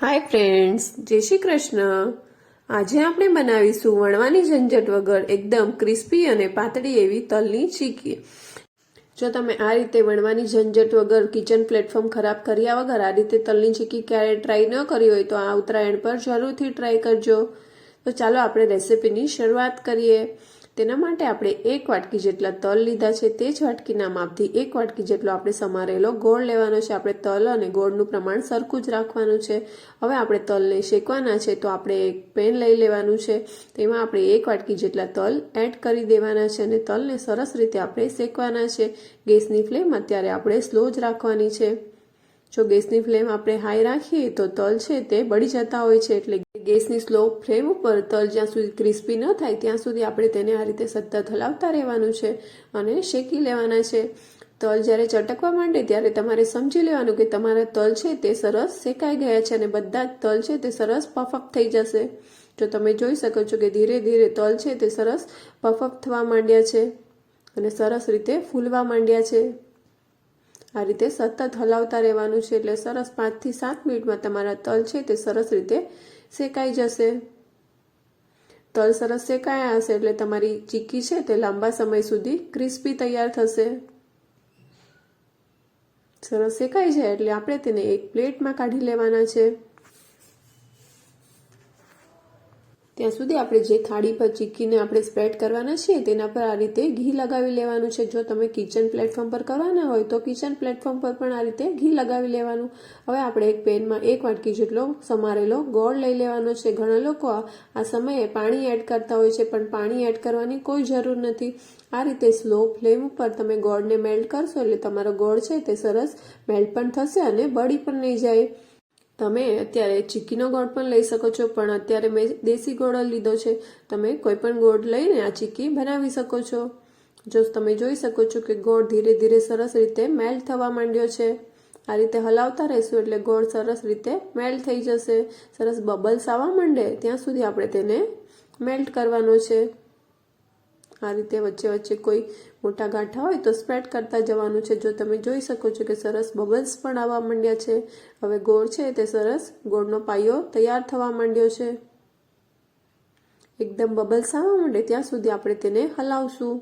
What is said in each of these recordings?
Hi friends જય શ્રી કૃષ્ણ. આજે આપણે બનાવીશું વણવાની ઝંઝટ વગર એકદમ ક્રિસ્પી અને પાતળી એવી તલની ચીકી. જો તમે આ રીતે વણવાની ઝંઝટ વગર કિચન પ્લેટફોર્મ ખરાબ કર્યા વગર આ રીતે તલની ચીકી ક્યારે ટ્રાય ન કરી હોય તો આ ઉત્તરાયણ પર જરૂરથી ટ્રાય કરજો. તો ચાલો આપણે રેસિપીની શરૂઆત કરીએ. તેના માટે આપણે એક વાટકી જેટલા તલ લીધા છે તે જ વાટકીના માપથી એક વાટકી જેટલો આપણે સમારેલો ગોળ લેવાનો છે. આપણે તલ અને ગોળનું પ્રમાણ સરખું જ રાખવાનું છે. હવે આપણે તલને શેકવાના છે તો આપણે એક પેન લઈ લેવાનું છે. તેમાં આપણે એક વાટકી જેટલા તલ એડ કરી દેવાના છે અને તલને સરસ રીતે આપણે શેકવાના છે. ગેસની ફ્લેમ અત્યારે આપણે સ્લો જ રાખવાની છે. જો ગેસની ફ્લેમ આપણે હાઈ રાખીએ તો તલ છે તે બળી જતા હોય છે એટલે ગેસની સ્લો ફ્લેમ ઉપર તલ જ્યાં સુધી ક્રિસ્પી ન થાય ત્યાં સુધી આપણે તેને આ રીતે સતત હલાવતા રહેવાનું છે અને શેકી લેવાના છે. તલ જ્યારે ચટકવા માંડે ત્યારે તમારે સમજી લેવાનું કે તમારા તલ છે તે સરસ શેકાઈ ગયા છે અને બધા જ તલ છે તે સરસ પફઅપ થઈ જશે. જો તમે જોઈ શકો છો કે ધીરે ધીરે તલ છે તે સરસ પફઅપ થવા માંડ્યા છે અને સરસ રીતે ફૂલવા માંડ્યા છે. આ રીતે સતત હલાવતા રહેવાનું છે એટલે સરસ પાંચથી સાત મિનિટમાં તમારા તલ છે તે સરસ રીતે શેકાઈ જશે. તલ સરસ શેકાયા હશે એટલે તમારી ચીક્કી છે તે લાંબા સમય સુધી ક્રિસ્પી તૈયાર થશે. સરસ શેકાઈ જાય એટલે આપણે તેને એક પ્લેટમાં કાઢી લેવાના છે. ત્યાં સુધી આપણે જે થાળી પર ચીક્કીને આપણે સ્પ્રેડ કરવાના છીએ, તેના પર આ રીતે ઘી લગાવી લેવાનું છે. જો તમે કિચન પ્લેટફોર્મ પર કરવાના હોય, તો કિચન પ્લેટફોર્મ પર પણ આ રીતે ઘી લગાવી લેવાનું. હવે આપણે એક પેનમાં એક વાટકી જેટલો સમારેલો ગોળ લઈ લેવાનો છે. ઘણા લોકો આ સમયે પાણી એડ કરતા હોય છે, પણ પાણી એડ કરવાની કોઈ જરૂર નથી. આ રીતે સ્લો ફ્લેમ ઉપર તમે ગોળને મેલ્ટ કરશો એટલે તમારો ગોળ છે તે સરસ મેલ્ટ પણ થશે અને બળી પણ નહીં જાય. તમે અત્યારે ચીક્કીનો ગોળ પણ લઈ શકો છો, પણ અત્યારે મેં દેશી ગોળ લીધો છે. તમે કોઈ પણ ગોળ લઈને આ ચીક્કી બનાવી શકો છો. જો તમે જોઈ શકો છો કે ગોળ ધીરે ધીરે સરસ રીતે મેલ્ટ થવા માંડ્યો છે. આ રીતે હલાવતા રહીશું એટલે ગોળ સરસ રીતે મેલ્ટ થઈ જશે. સરસ બબલ્સ આવવા માંડે ત્યાં સુધી આપણે તેને મેલ્ટ કરવાનો છે. આ રીતે વચ્ચે વચ્ચે કોઈ મોટા ગાંઠા હોય તો સ્પ્રેડ કરતા જવાનું છે. જો તમે જોઈ શકો છો કે સરસ બબલ્સ પણ આવવા માંડ્યા છે. હવે ગોળ છે તે સરસ ગોળનો પાયો તૈયાર થવા માંડ્યો છે. એકદમ બબલ્સ આવવા માંડે ત્યાં સુધી આપણે તેને હલાવશું.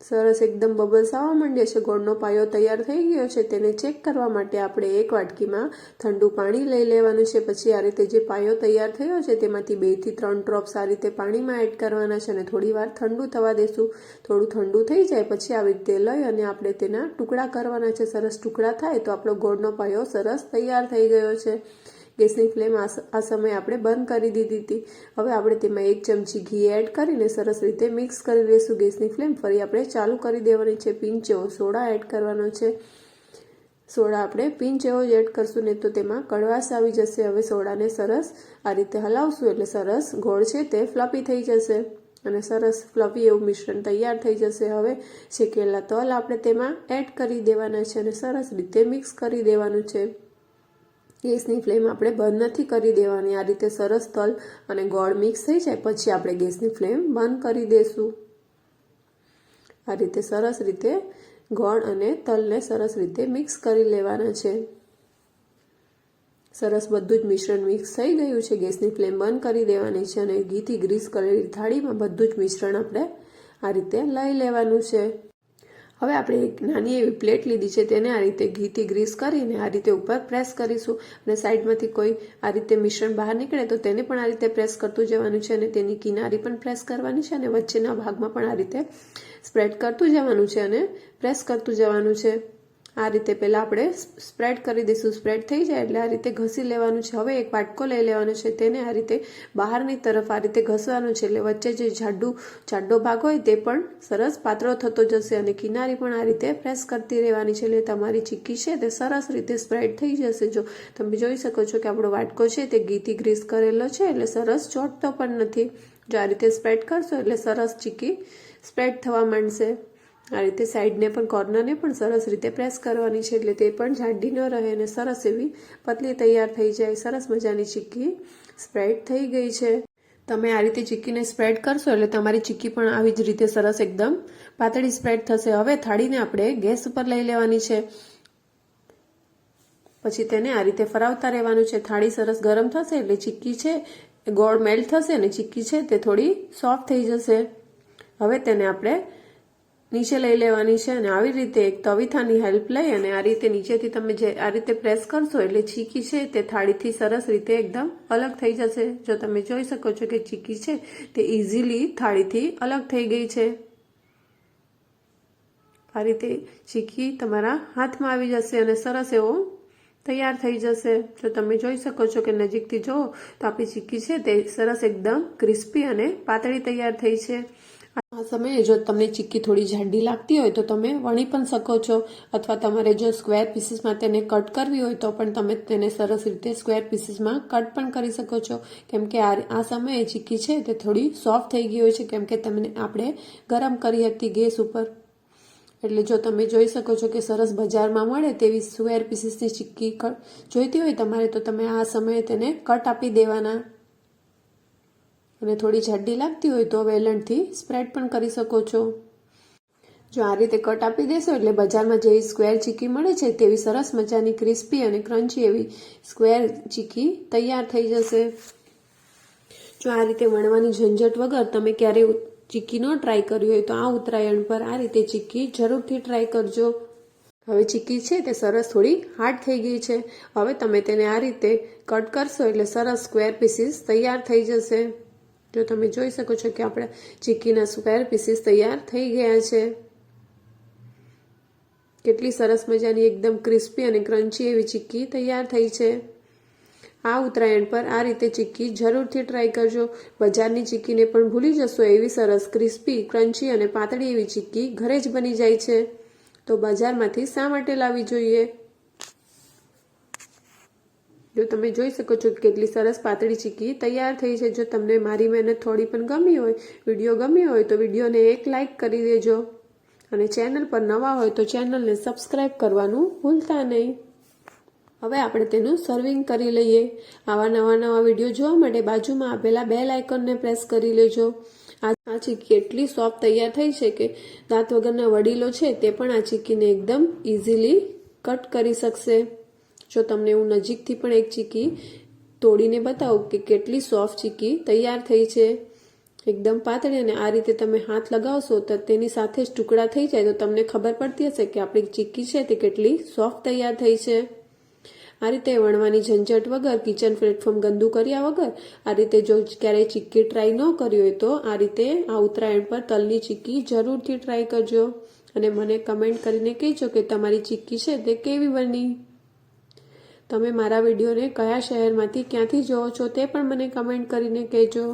સરસ એકદમ બબલ્સ આવવા માંડ્યા છે. ગોળનો પાયો તૈયાર થઈ ગયો છે. તેને ચેક કરવા માટે આપણે એક વાટકીમાં ઠંડુ પાણી લઈ લેવાનું છે. પછી આ રીતે જે પાયો તૈયાર થયો છે, તેમાંથી બેથી ત્રણ ડ્રોપ્સ આ રીતે પાણીમાં એડ કરવાના છે અને થોડી વાર ઠંડુ થવા દેશું. થોડું ઠંડુ થઈ જાય પછી આવી રીતે લઈ અને આપણે તેના ટુકડા કરવાના છે. સરસ ટુકડા થાય તો આપણો ગોળનો પાયો સરસ તૈયાર થઈ ગયો છે. ગેસની ફ્લેમ આ સમયે આપણે બંધ કરી દીધી હતી. હવે આપણે તેમાં એક ચમચી ઘી એડ કરીને સરસ રીતે મિક્સ કરી લઈશું ગેસની ફ્લેમ ફરી આપણે ચાલુ કરી દેવાની છે. પિંચ જેવો સોડા એડ કરવાનો છે. સોડા આપણે પિંચ જેવો જ એડ કરશું ને તો તેમાં કડવાશ આવી જશે. હવે સોડાને સરસ આ રીતે હલાવશું એટલે સરસ ગોળ છે તે ફ્લપી થઈ જશે અને સરસ ફ્લફી એવું મિશ્રણ તૈયાર થઈ જશે. હવે શેકેલા તલ આપણે તેમાં એડ કરી દેવાના છે અને સરસ રીતે મિક્સ કરી દેવાનું છે. ગેસની ફ્લેમ આપણે બંધ નથી કરી દેવાની. આ રીતે સરસ તલ અને ગોળ મિક્સ થઈ જાય, પછી આપણે ગેસની ફ્લેમ બંધ કરી દઈશું આ રીતે સરસ રીતે ગોળ અને તલને સરસ રીતે મિક્સ કરી લેવાના છે. સરસ બધું જ મિશ્રણ મિક્સ થઈ ગયું છે. ગેસની ફ્લેમ બંધ કરી દેવાની છે અને ઘીથી ગ્રીસ કરેલી થાળીમાં બધું જ મિશ્રણ આપણે આ રીતે લઈ લેવાનું છે. હવે આપણે એક નાની એવી પ્લેટ લીધી છે, તેને આ રીતે ઘીથી ગ્રીસ કરીને આ રીતે ઉપર પ્રેસ કરીશું અને સાઈડમાંથી કોઈ આ રીતે મિશ્રણ બહાર નીકળે તો તેને પણ આ રીતે પ્રેસ કરતું જવાનું છે અને તેની કિનારી પણ પ્રેસ કરવાની છે અને વચ્ચેના ભાગમાં પણ આ રીતે સ્પ્રેડ કરતું જવાનું છે અને પ્રેસ કરતું જવાનું છે. આ રીતે પહેલાં આપણે સ્પ્રેડ કરી દઈશું. સ્પ્રેડ થઈ જાય એટલે આ રીતે ઘસી લેવાનું છે. હવે એક વાટકો લઈ લેવાનો છે. તેને આ રીતે બહારની તરફ આ રીતે ઘસવાનું છે. એટલે વચ્ચે જે જાડું, જાડો ભાગ હોય તે પણ સરસ પાતળો થતો જશે અને કિનારી પણ આ રીતે પ્રેસ કરતી રહેવાની છે. એટલે તમારી ચીક્કી છે તે સરસ રીતે સ્પ્રેડ થઈ જશે. જો તમે જોઈ શકો છો કે આપણો વાટકો છે તે ઘીથી ગ્રીસ કરેલો છે. એટલે સરસ ચોટતો પણ નથી. જો આ રીતે સ્પ્રેડ કરશો એટલે સરસ ચીક્કી સ્પ્રેડ થવા માંડશે. આ રીતે સાઈડને પણ કોર્નરને પણ સરસ રીતે પ્રેસ કરવાની છે એટલે તે પણ જાડી ન રહે અને સરસ એવી પતલી તૈયાર થઈ જાય. સરસ મજાની ચીક્કી સ્પ્રેડ થઈ ગઈ છે. તમે આ રીતે ચીક્કીને સ્પ્રેડ કરશો એટલે તમારી ચીક્કી પણ આવી જ રીતે સરસ એકદમ પાતળી સ્પ્રેડ થશે. હવે થાળીને આપણે ગેસ ઉપર લઈ લેવાની છે. પછી તેને આ રીતે ફરાવતા રહેવાનું છે. થાળી સરસ ગરમ થશે એટલે ચીક્કી છે ગોળ મેલ્ટ થશે અને ચીક્કી છે તે થોડી સોફ્ટ થઈ જશે. હવે તેને આપણે નીચે લઈ લેવાની છે અને આવી રીતે એક તવીથાની હેલ્પ લઈ અને આ રીતે નીચેથી તમે જે આ રીતે પ્રેસ કરશો એટલે ચીકી છે તે થાળીથી સરસ રીતે એકદમ અલગ થઈ જશે. જો તમે જોઈ શકો છો કે ચીકી છે તે ઇઝીલી થાળીથી અલગ થઈ ગઈ છે. આ રીતે ચીકી તમારા હાથમાં આવી જશે અને સરસ એવો તૈયાર થઈ જશે. જો તમે જોઈ શકો છો કે નજીકથી જુઓ તો આપણી ચીકી છે તે સરસ એકદમ ક્રિસ્પી અને પાતળી તૈયાર થઈ છે. આ સમયે જો તમને ચીક્કી થોડી જાડી લાગતી હોય તો તમે વણી પણ શકો છો. અથવા તમારે જો સ્ક્વેર પીસીસમાં તેને કટ કરવી હોય તો પણ તમે તેને સરસ રીતે સ્ક્વેર પીસીસમાં કટ પણ કરી શકો છો. કેમ કે આ સમયે ચીક્કી છે તે થોડી સોફ્ટ થઈ ગઈ હોય છે, કેમ કે તમને આપણે ગરમ કરી હતી ગેસ ઉપર. એટલે જો તમે જોઈ શકો છો કે સરસ બજારમાં મળે તેવી સ્ક્વેર પીસીસની ચીક્કી જોઈતી હોય તમારે તો તમે આ સમયે તેને કટ આપી દેવાના. અને થોડી જાડી લાગતી હોય તો વેલણથી સ્પ્રેડ પણ કરી શકો છો. જો આ રીતે કટ આપી દેશો એટલે બજારમાં જેવી સ્ક્વેર ચીકી મળે છે, તેવી સરસ મજાની ક્રિસ્પી અને ક્રન્ચી એવી સ્ક્વેર ચીકી તૈયાર થઈ જશે. જો આ રીતે વણવાની ઝંઝટ વગર તમે ક્યારેય ચીકી ન ટ્રાય કરી હોય તો આ ઉત્તરાયણ પર આ રીતે ચીકી જરૂરથી ટ્રાય કરજો. હવે ચીકી છે તે સરસ થોડી હાર્ડ થઈ ગઈ છે. હવે તમે તેને આ રીતે કટ કરશો એટલે સરસ સ્ક્વેર પીસીસ તૈયાર થઈ જશે. જો તમે જોઈ શકો છો કે આપણા ચીક્કીના સ્ક્વેર પીસીસ તૈયાર થઈ ગયા છે. કેટલી સરસ મજાની, એકદમ ક્રિસ્પી અને ક્રન્ચી એવી ચીક્કી તૈયાર થઈ છે. આ ઉત્તરાયણ પર આ રીતે ચીક્કી જરૂરથી ટ્રાય કરજો. બજારની ચીક્કીને પણ ભૂલી જશો, એવી સરસ ક્રિસ્પી ક્રન્ચી અને પાતળી એવી ચીક્કી ઘરે જ બની જાય છે. તો બજારમાંથી શા માટે લાવવી જોઈએ? જો તમે જોઈ શકો છો કેટલી સરસ પાતળી ચીક્કી તૈયાર થઈ છે. જો તમને મારી મહેનત થોડી પણ ગમી હોય, વીડિયો ગમ્યો હોય, તો વિડીયોને એક લાઇક કરી દેજો. અને ચેનલ પર નવા હોય તો ચેનલને સબસ્ક્રાઈબ કરવાનું ભૂલતા નહીં. હવે આપણે તેનું સર્વિંગ કરી લઈએ. આવા નવા નવા વીડિયો જોવા માટે બાજુમાં આપેલા બે લાઇકનને પ્રેસ કરી લેજો. આ ચીક્કી એટલી સોફ્ટ તૈયાર થઈ છે કે દાંત વગરના વડીલો છે તે પણ આ ચીક્કીને એકદમ ઇઝીલી કટ કરી શકશે. જો તમને હું નજીકથી પણ એક ચીકી તોડીને બતાવું કે કેટલી સોફ્ટ ચીકી તૈયાર થઈ છે. એકદમ પાતળી અને આ રીતે તમે હાથ લગાવશો તો તેની સાથે જ ટુકડા થઈ જાય તો તમને ખબર પડતી હશે કે આપણી ચીકી છે તે કેટલી સોફ્ટ તૈયાર થઈ છે. આ રીતે વણવાની ઝંઝટ વગર, કિચન પ્લેટફોર્મ ગંદુ કર્યા વગર, આ રીતે જો ક્યારેય ચીક્કી ટ્રાય ન કરી હોય તો આ રીતે આ ઉત્તરાયણ પર તલની ચીક્કી જરૂરથી ટ્રાય કરજો. અને મને કમેન્ટ કરીને કહેજો કે તમારી ચીક્કી છે તે કેવી બની? તમે મારા વિડીયોને કયા શહેરમાંથી ક્યાંથી જોવો છો તે પણ મને કમેન્ટ કરીને કહેજો.